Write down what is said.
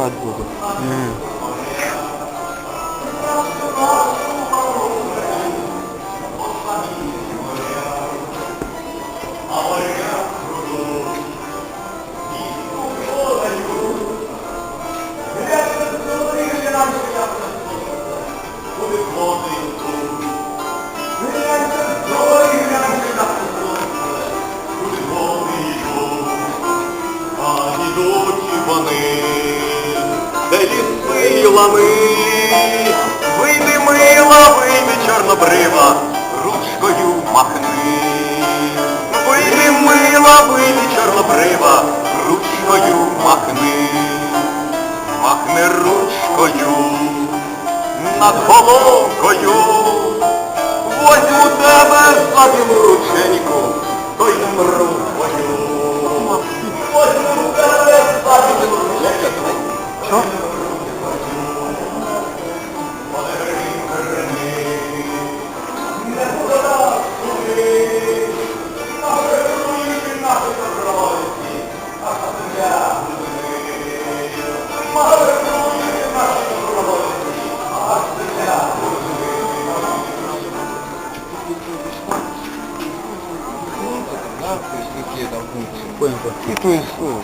Мальчик, когда лани, вийди мила, вийди чорнобрива, ручкою махни. Вийди мила, вийди чорнобрива, ручкою махни, махни ручкою над головкою. Возьму тебе за білу рученьку, que dá uns 50. E isso?